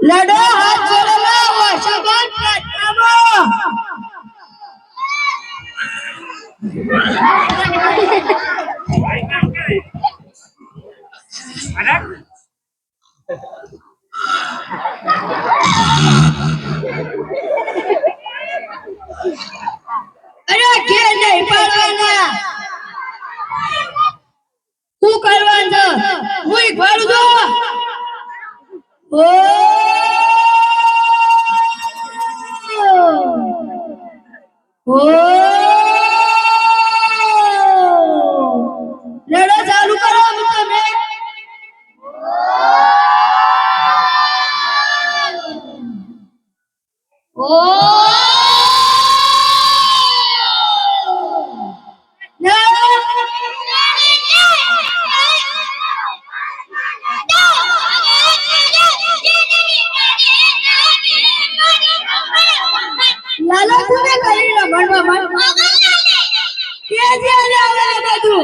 લડો હાથ જોડેલા વર્ષોભર પ્રાર્થનામાં અરે કે નહીં પાડવાના શું કરવાનું છે હું ઈ પાડું છું ઓ ઓ લડો ચાલુ કરો હવે તમે લાલા તુને કરી રમણવા મત કે જે આવે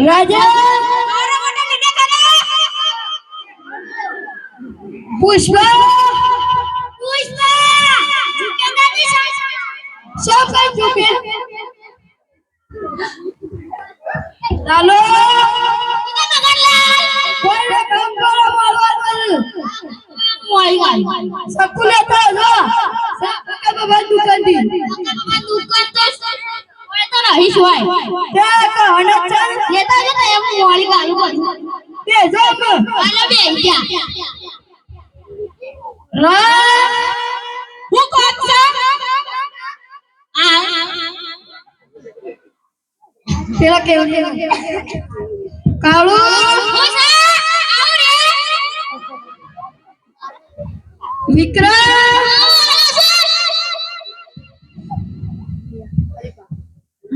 અમે ફટકાયો ની રાત નહીં લડો માધરી પુરીએ ગરબૂટ રાજા પુષ્પ સબ કઈ ચૂકે ચાલો કોઈ કામ કરો મારવાનું સકુ લેતા જો સકુ બાબા દુકાનથી તે કા હનક તે જો રા પેલા કેવું કાળુ વિક્રમ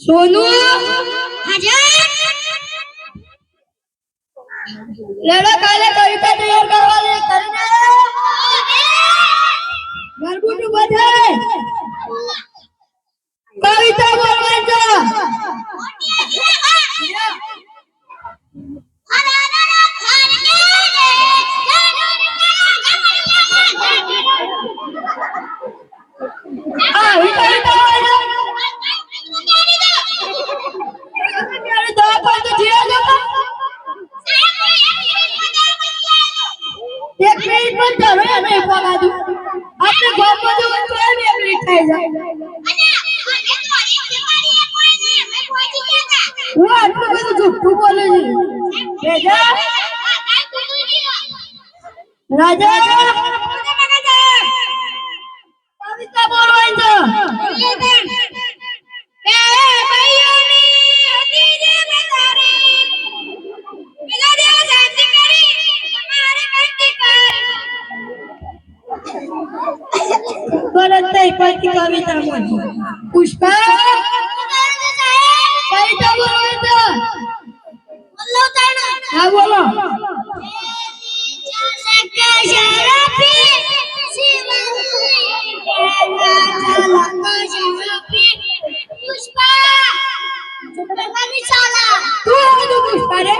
સોનુ? લડો કાલે કવિતા તૈયાર છે રાજા રાજા કવિતા બોલવાની છે નહીં પડતી હા બોલો તું હતું પુષ્પા રે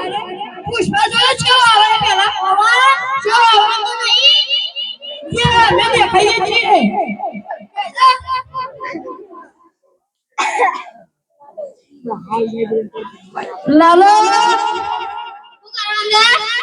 પુષ્પા જોયો છો આવે પેલા છો આવે યા મેં દેખાઈએ છીએ લાલો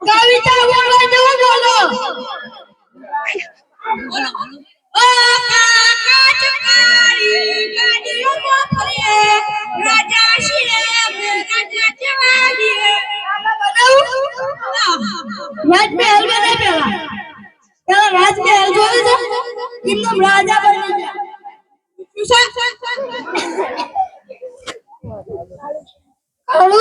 કવિતા બોલો રાજમહેલ જોયું છે એકદમ રાજા બની યાદ આવે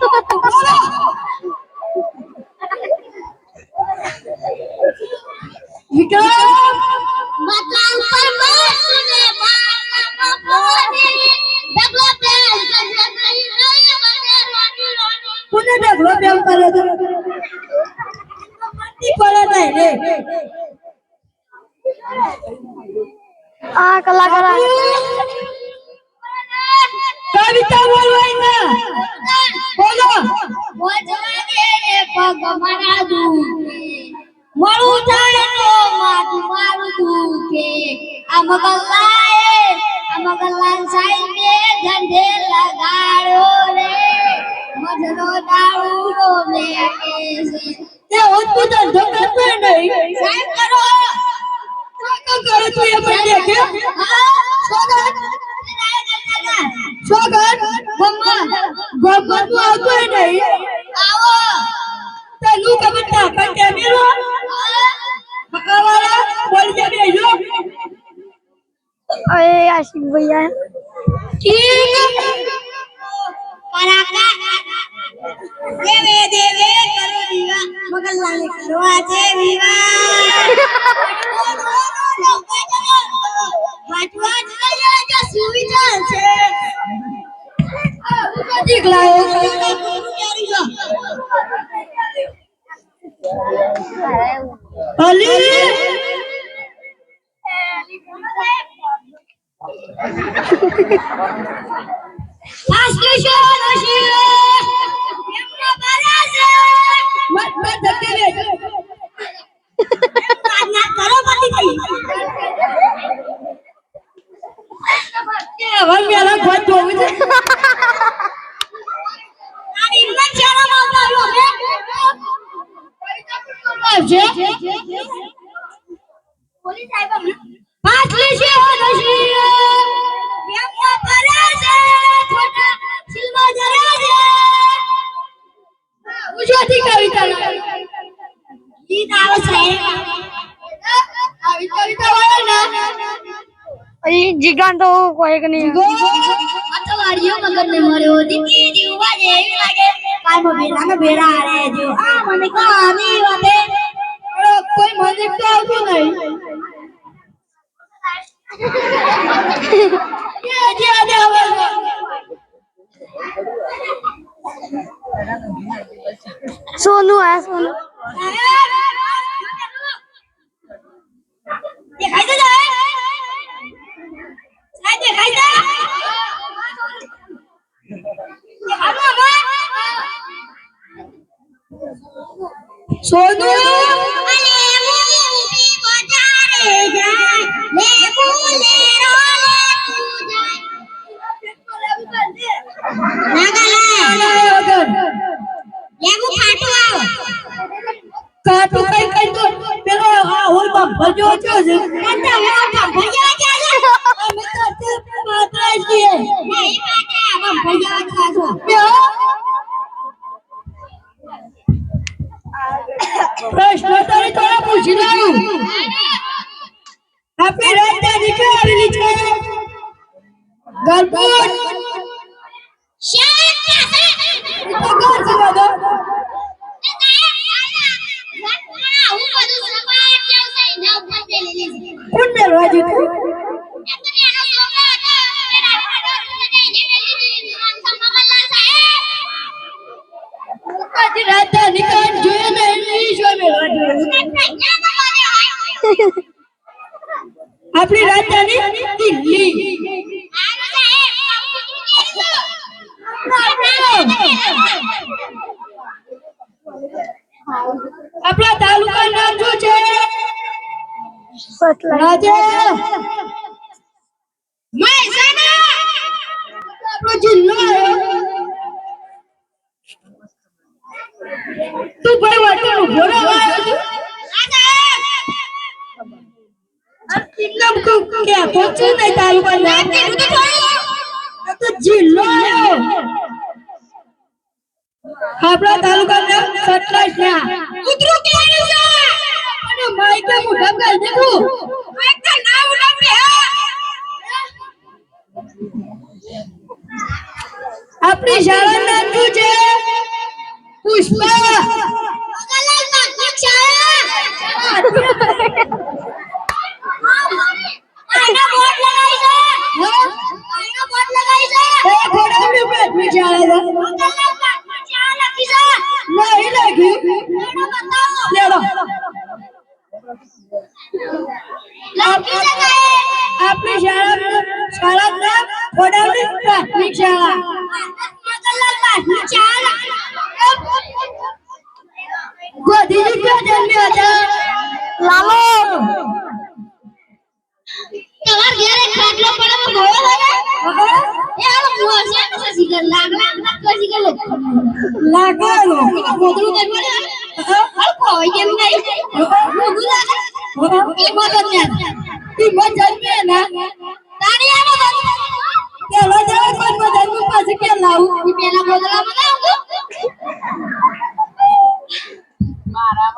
છે મળું થાય તો માથું મારું દુખે આ મગલાએ અરે આશિક ભૈયા દેવે દેવે કરો દીવા મગલાને કરવા છે વિવાહ વાટવા જોઈએ જો સુવિચાર છે દીકલાઓ અલી! મત મત ધકે રે કે હવે મેલા ખોટ જોવું છે આવશે પાછલી છે નશી ગુજરાતી કવિતા. ગીત આવે છે આવી કવિતા વાળો ના. અહીં જીગાન તો કોઈ કે નહીં. ગો વાડીઓ મગર ને મર્યો દીદી જીવવા જેવી લાગે. કાયમ ભેરા ને ભેરા રે જો. આ મને કાની વાતે. કોઈ મને તો આવતું નહીં. सोनू है सोनू सोनू પ્રશ્ન તો થોડા પૂછી લઉં આપણી રાજધાની કઈ આવેલી છે મેળવા જીતું કાજી રાજધાની જોઈએ આપણી રાજધાની દિલ્હી આપણા તાલુકા નામ શું છે? રાજે આપણો જિલ્લો આવ્યો. તું ભાઈ ઊભો રહો આવ્યો છું. પહોંચ્યું નહીં તાલુકા નામ આ તો જિલ્લો આપણા તાલુકા નામ ના કૂતરું ક્યાં અને માઈકે આપણી શાળા નામ શું છે. Puxa! કેમ ને ઈ મત જન્મે ના તાણી આનો પેલો જવાબ કોઈ જન્મ પાસે કે લાવું. પેલા ગોદડા બનાવ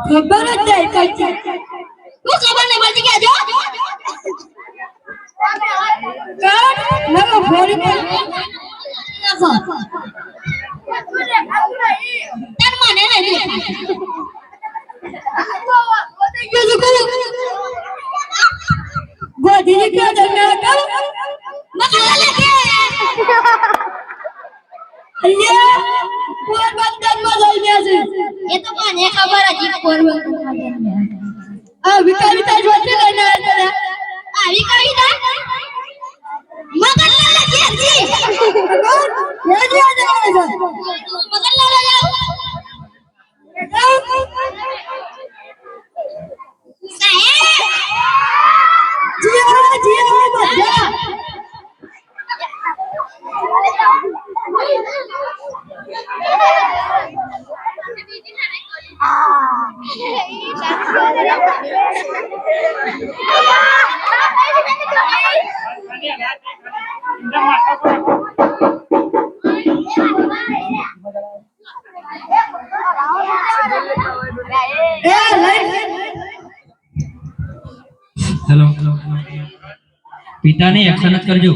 ખબર જ નહીં કઈ છે તું ખબર નહીં પડતી કે જો? નવો પર તન મને નહીં બીજું કયું ગોધીજી ક્યાં જન્મ્યા હતા મકલા લાગે અહીંયા પોરબંદરમાં જન્મ્યા છે એ તો મને ખબર હતી કોરવા આ વિકારિતા જોતી લઈને આવ્યા આવી કવિતા દા મગન લાગે હતી એ જ. યાદ આવે છે મગન લાગે જાવ પિતાને એક્શન જ કરજો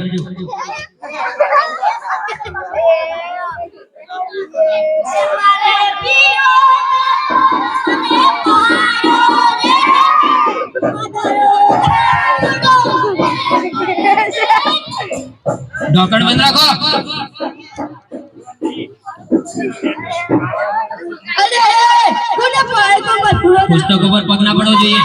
ઢોકળ બંધ રાખો પુસ્તકો પર પગ ના જોઈએ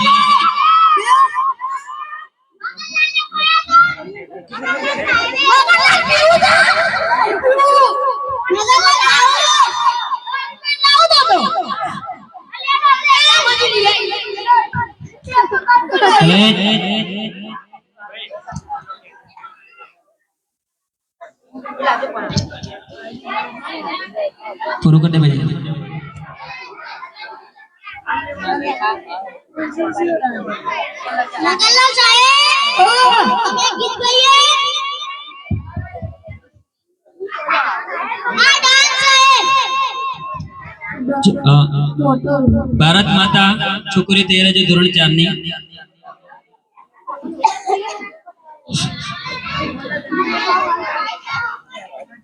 Hey, hey, hey. દે ભાઈ નગરલાલ સાહેબ અમે ગીત ગાઈએ આ ડાન્સ સાહેબ જ- અ, ભારત માતા છોકરી તૈયાર છે ધોરણ ચારની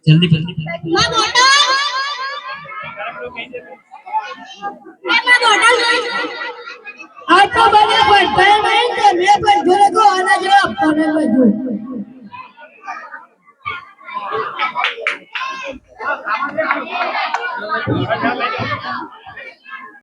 જલ્દી જલ્દી માં બોટલ એ માં બોટલ આ તો મને ભણતા નહીં ને મેં પણ જોડે આના જેવા આપવાને બધું